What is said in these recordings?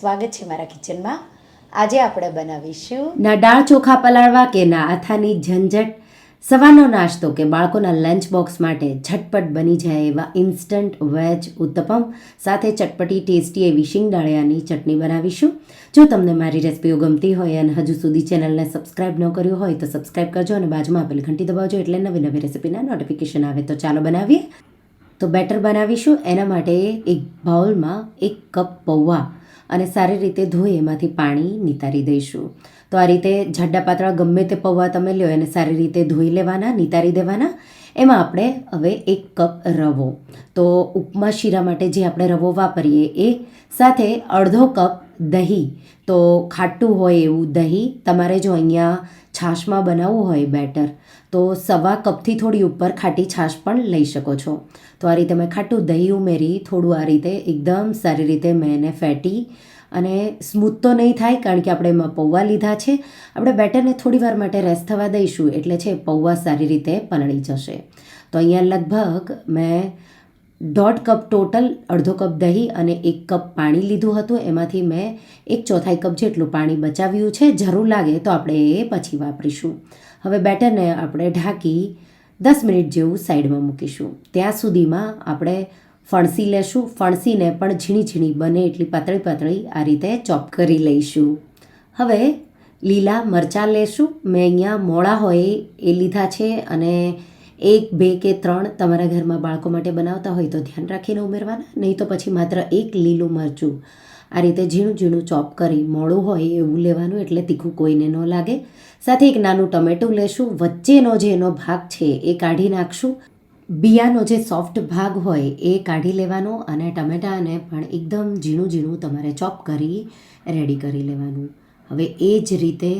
સ્વાગત છે મારા કિચનમાં. આજે આપણે બનાવીશું ના દાળ ચોખા પલાળવા કે ના આથાની ઝંઝટ? સવારનો નાસ્તો કે બાળકોના લંચ બોક્સ માટે ઝટપટ બની જાય એવા ઇન્સ્ટન્ટ વેજ ઉત્તપમ, સાથે ચટપટી, ટેસ્ટી એવી શિંગદાળિયાની ચટણી બનાવીશું. જો તમને મારી રેસિપીઓ ગમતી હોય અને હજુ સુધી ચેનલને સબસ્ક્રાઇબ ન કર્યું હોય તો સબસ્ક્રાઇબ કરજો અને બાજુમાં આપેલી ઘંટી દબાવજો એટલે નવી નવી રેસિપીના નોટિફિકેશન આવે. તો ચાલો બનાવીએ. તો બેટર બનાવીશું. એના માટે એક બાઉલમાં એક કપ પૌવા અને સારી રીતે ધોઈ એમાંથી પાણી નિતારી દઈશું. તો આ રીતે જાડા પાતળા ગમે તે પૌવા તમે લ્યો એને સારી રીતે ધોઈ લેવાના, નિતારી દેવાના. એમાં આપણે હવે એક કપ રવો. તો ઉપમા શીરા માટે જે આપણે રવો વાપરીએ એ સાથે અડધો કપ દહીં. તો ખાટું હોય એવું દહીં તમારે જો અહીંયા છાશમાં બનાવવું હોય બેટર, તો સવા કપથી થોડી ઉપર ખાટી છાશ પણ લઈ શકો છો. તો આ રીતે મેં ખાટું દહીં ઉમેરી, થોડું આ રીતે એકદમ સારી રીતે મેં એને ફેટી અને સ્મૂથ તો નહીં થાય કારણ કે આપણે એમાં પૌવા લીધા છે. આપણે બેટરને થોડી વાર માટે રેસ્ટ થવા દઈશું એટલે છે પૌવા સારી રીતે પલળી જશે. તો અહીંયા લગભગ મેં દોઢ કપ ટોટલ, અડધો કપ દહીં અને એક કપ પાણી લીધું હતું. એમાંથી મેં એક ચોથાઈ કપ જેટલું પાણી બચાવ્યું છે. જરૂર લાગે તો આપણે એ પછી વાપરીશું. હવે બેટરને આપણે ઢાંકી દસ મિનિટ જેવું સાઈડમાં મૂકીશું. ત્યાં સુધીમાં આપણે ફણસી લેશું. ફણસીને પણ ઝીણી ઝીણી બને એટલી પાતળી પાતળી આ રીતે ચોપ કરી લઈશું. હવે લીલા મરચાં લેશું. મેં અહીંયા મોળા હોય એ લીધા છે અને એક, બે કે ત્રણ તમારા ઘરમાં બાળકો માટે બનાવતા હોય તો ધ્યાન રાખીને ઉમેરવાના, નહીં તો પછી માત્ર એક લીલું મરચું. આ રીતે ઝીણું ઝીણું ચોપ કરી મોડું હોય એવું લેવાનું એટલે તીખું કોઈને ન લાગે. સાથે એક નાનું ટમેટું લેશું, વચ્ચેનો જે એનો ભાગ છે એ કાઢી નાખશું. બિયાનો જે સોફ્ટ ભાગ હોય એ કાઢી લેવાનો અને ટમેટાને પણ એકદમ ઝીણું ઝીણું તમારે ચોપ કરી, રેડી કરી લેવાનું. હવે એ જ રીતે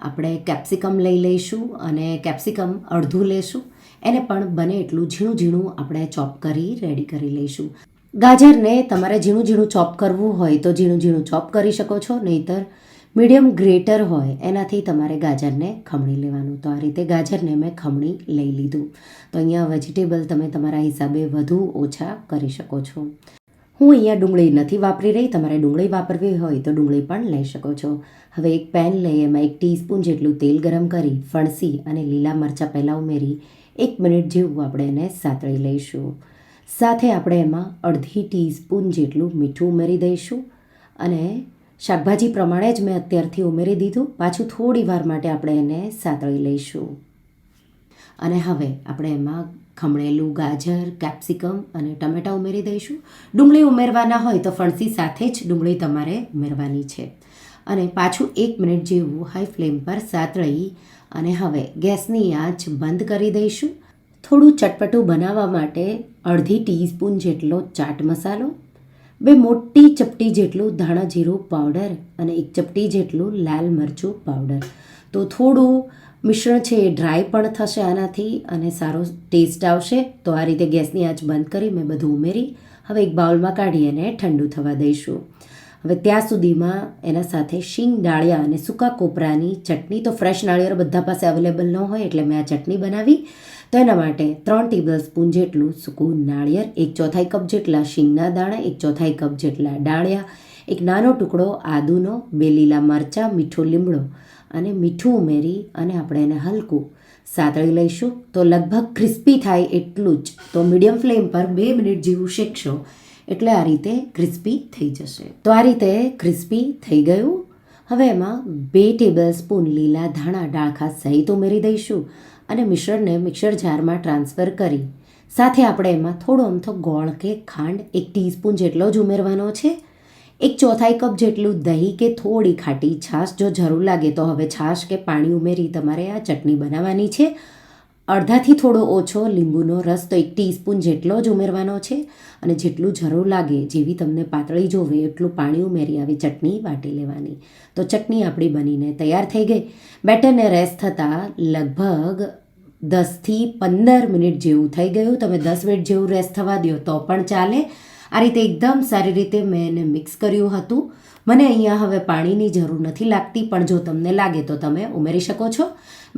આપણે કેપ્સિકમ લઈ લઈશું અને કેપ્સિકમ અડધું લેશું. એને પણ બને એટલું ઝીણું ઝીણું આપણે ચોપ કરી રેડી કરી લઈશું. ગાજરને તમારે ઝીણું ઝીણું ચોપ કરવું હોય તો ઝીણું ઝીણું ચોપ કરી શકો છો, નહીંતર મીડિયમ ગ્રેટર હોય એનાથી તમારે ગાજરને ખમણી લેવાનું. તો આ રીતે ગાજરને મેં ખમણી લઈ લીધું. તો અહીંયા વેજીટેબલ તમે તમારા હિસાબે વધુ ઓછા કરી શકો છો. હું અહીંયા ડુંગળી નથી વાપરી રહી, તમારે ડુંગળી વાપરવી હોય તો ડુંગળી પણ લઈ શકો છો. હવે એક પેન લઈ એમાં એક ટીસ્પૂન જેટલું તેલ ગરમ કરી ફણસી અને લીલા મરચાં પહેલાં ઉમેરી, એક મિનિટ જેવું આપણે એને સાતળી લઈશું. સાથે આપણે એમાં અડધી ટીસ્પૂન જેટલું મીઠું ઉમેરી દઈશું અને શાકભાજી પ્રમાણે જ મેં અત્યારથી ઉમેરી દીધું. પાછું થોડી વાર માટે આપણે એને સાતળી લઈશું. અને હવે આપણે એમાં ખમણેલું, ગાજર કેપ્સિકમ અને ટમેટાં ઉમેરી દઈશું. ડુંગળી ઉમેરવાના હોય તો ફણસી સાથે જ ડુંગળી તમારે ઉમેરવાની છે. અને પાછું એક મિનિટ જેવું હાઈ ફ્લેમ પર સાતળી અને હવે ગેસની આંચ બંધ કરી દઈશું. થોડું ચટપટું બનાવવા માટે અડધી ટીસ્પૂન જેટલો ચાટ મસાલો, બે મોટી ચપટી જેટલું ધાણા જીરું પાવડર અને એક ચપટી જેટલું લાલ મરચું પાવડર તો થોડું મિશ્રણ છે એ ડ્રાય પણ થશે આનાથી અને સારો ટેસ્ટ આવશે. તો આ રીતે ગેસની આંચ બંધ કરી મેં બધું ઉમેરી. હવે એક બાઉલમાં કાઢી અને ઠંડુ થવા દઈશું. હવે ત્યાં સુધીમાં એના સાથે શીંગ ડાળિયા અને સૂકા કોપરાની ચટણી તો ફ્રેશ નાળિયેર બધા પાસે અવેલેબલ ન હોય એટલે મેં આ ચટણી બનાવી. તો એના માટે ત્રણ ટેબલ સ્પૂન જેટલું સૂકું નાળિયેર, એક ચોથાઈ કપ જેટલા શીંગના દાણા, એક ચોથાઈ કપ જેટલા ડાળિયા, એક નાનો ટુકડો આદુનો, બે લીલા મરચાં, મીઠો લીમડો અને મીઠું ઉમેરી અને આપણે એને હલકું સાતળી લઈશું. તો લગભગ ક્રિસ્પી થાય એટલું જ. તો મીડિયમ ફ્લેમ પર બે મિનિટ જેવું શેકશો એટલે આ રીતે ક્રિસ્પી થઈ જશે. તો આ રીતે ક્રિસ્પી થઈ ગયું. હવે એમાં બે ટેબલ સ્પૂન લીલા ધાણા ડાળખા સહિત ઉમેરી દઈશું અને મિશ્રણને મિક્સર જારમાં ટ્રાન્સફર કરી. સાથે આપણે એમાં થોડો અમથો ગોળ કે ખાંડ એક ટીસ્પૂન જેટલો જ ઉમેરવાનો છે. એક ચોથાઈ કપ જેટલું દહીં કે થોડી ખાટી છાશ, જો જરૂર લાગે તો હવે છાશ કે પાણી ઉમેરી તમારે આ ચટણી બનાવવાની છે. અડધાથી થોડો ઓછો લીંબુનો રસ તો એક ટીસ્પૂન જેટલો જ ઉમેરવાનો છે અને જેટલું જરૂર લાગે જેવી તમને પાતળી જોવે એટલું પાણી ઉમેરી આવી ચટણી વાટી લેવાની. તો ચટણી આપણી બનીને તૈયાર થઈ ગઈ. બેટરને રેસ્ટ થતાં લગભગ દસથી પંદર મિનિટ જેવું થઈ ગયું. તમે દસ મિનિટ જેવું રેસ્ટ થવા દો તો પણ ચાલે. આ રીતે એકદમ સારી રીતે મેં એને મિક્સ કર્યું હતું. મને અહીંયા હવે પાણીની જરૂર નથી લાગતી, પણ જો તમને લાગે તો તમે ઉમેરી શકો છો.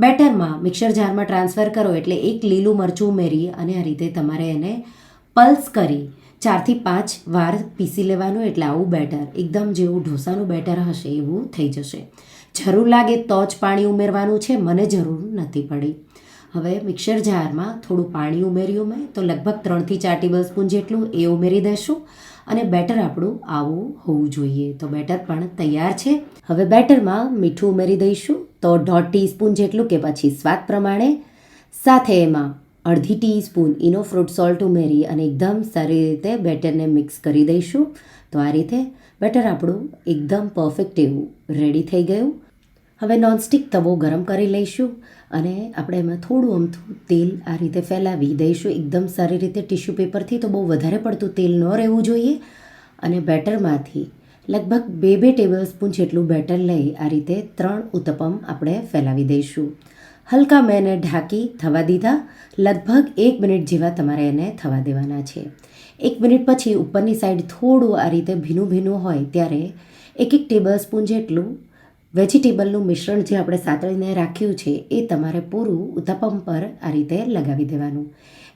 બેટરમાં મિક્સર જારમાં ટ્રાન્સફર કરો એટલે એક લીલું મરચું ઉમેરી અને આ રીતે તમારે એને પલ્સ કરી ચારથી પાંચ વાર પીસી લેવાનું એટલે આવું બેટર, એકદમ જેવું ઢોસાનું બેટર હશે એવું થઈ જશે. જરૂર લાગે તો જ પાણી ઉમેરવાનું છે, મને જરૂર નથી પડી. હવે મિક્સર જારમાં થોડું પાણી ઉમેર્યું મેં, તો લગભગ ત્રણથી ચાર ટેબલ સ્પૂન જેટલું એ ઉમેરી દઈશું અને બેટર આપણું આવું હોવું જોઈએ. તો બેટર પણ તૈયાર છે. હવે બેટરમાં મીઠું ઉમેરી દઈશું, તો દોઢ ટીસ્પૂન જેટલું કે પછી સ્વાદ પ્રમાણે. સાથે એમાં અડધી ટીસ્પૂન ઇનો ફ્રૂટ સોલ્ટ ઉમેરી અને એકદમ સારી રીતે બેટરને મિક્સ કરી દઈશું. તો આ રીતે બેટર આપણું એકદમ પરફેક્ટ એવું રેડી થઈ ગયું. હવે નોનસ્ટિક તવો ગરમ કરી લઈશું. અને આપણે એમાં થોડું અમથું તેલ આ રીતે ફેલાવી દઈશું. એકદમ સારી રીતે ટિશ્યુ પેપરથી તો બહુ વધારે પડતું તેલ ન રહેવું જોઈએ. અને બેટરમાંથી લગભગ બે બે ટેબલ સ્પૂન જેટલું બેટર લઈ આ રીતે ત્રણ ઉત્તપમ આપણે ફેલાવી દઈશું. હલકા મેં એને ઢાંકી થવા દીધા. લગભગ એક મિનિટ જેવા તમારે એને થવા દેવાના છે. એક મિનિટ પછી ઉપરની સાઈડ થોડું આ રીતે ભીનું ભીનું હોય ત્યારે એક એક ટેબલ સ્પૂન જેટલું વેજીટેબલનું મિશ્રણ જે આપણે સાતળીને રાખ્યું છે, એ તમારે પૂરું ઉત્તપમ પર આ રીતે લગાવી દેવાનું.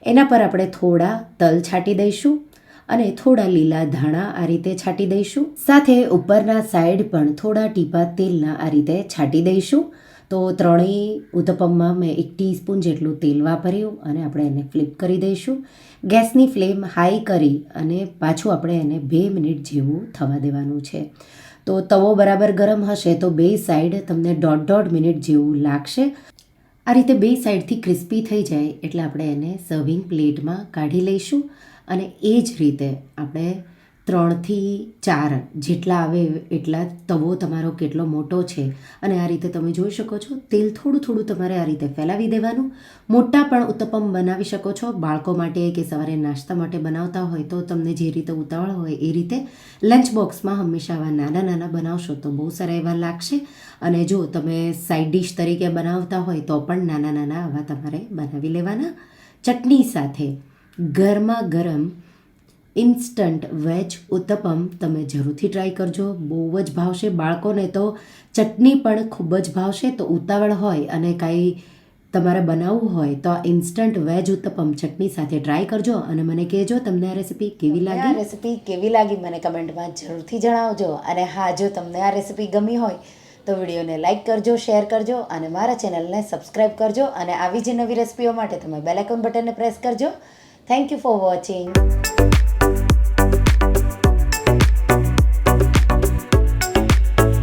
એના પર આપણે થોડા તલ છાંટી દઈશું અને થોડા લીલા ધાણા આ રીતે છાંટી દઈશું. સાથે ઉપરના સાઈડ પણ થોડા ટીપા તેલના આ રીતે છાંટી દઈશું. તો ત્રણેય ઉત્તપમમાં મેં એક ટીસ્પૂન જેટલું તેલ વાપર્યું અને આપણે એને ફ્લિપ કરી દઈશું. ગેસની ફ્લેમ હાઈ કરી અને પાછું આપણે એને બે મિનિટ જેવું થવા દેવાનું છે. તો તવો બરાબર ગરમ હશે તો બે સાઈડ તમને દોઢ દોઢ મિનિટ જેવું લાગશે. આ રીતે બે સાઈડથી ક્રિસ્પી થઈ જાય એટલે આપણે એને સર્વિંગ પ્લેટમાં કાઢી લઈશું અને એ જ રીતે આપણે ત્રણથી ચાર જેટલા આવે એટલા તવો તમારો કેટલો મોટો છે. અને આ રીતે તમે જોઈ શકો છો, તેલ થોડું થોડું તમારે આ રીતે ફેલાવી દેવાનું. મોટા પણ ઉત્તપમ બનાવી શકો છો. બાળકો માટે કે સવારે નાસ્તા માટે બનાવતા હોય તો તમને જે રીતે ઉતાવળ હોય એ રીતે લંચ બોક્સમાં હંમેશા આવા નાના નાના બનાવશો તો બહુ સારા એવા લાગશે. અને જો તમે સાઈડ ડિશ તરીકે બનાવતા હોય તો પણ નાના નાના આવા તમારે બનાવી લેવાના. ચટણી સાથે ગરમા ગરમ ઇન્સ્ટન્ટ વેજ ઉત્તપમ તમે જરૂરથી ટ્રાય કરજો. બહુ જ ભાવશે બાળકોને તો. ચટણી પણ ખૂબ જ ભાવશે તો ઉતાવળ હોય અને કાંઈ તમારે બનાવવું હોય તો આ ઇન્સ્ટન્ટ વેજ ઉત્તપમ ચટણી સાથે ટ્રાય કરજો અને મને કહેજો તમને આ રેસીપી કેવી આ લાગી? રેસીપી કેવી લાગી મને કમેન્ટમાં જરૂરથી જણાવજો. અને હા જો તમને આ રેસીપી ગમી હોય તો વિડીયોને લાઇક કરજો શેર કરજો અને મારા ચેનલને સબસ્ક્રાઈબ કરજો અને આવી જ નવી રેસીપીઓ માટે તમે બેલ આઇકોન બટનને પ્રેસ કરજો. Thank you for watching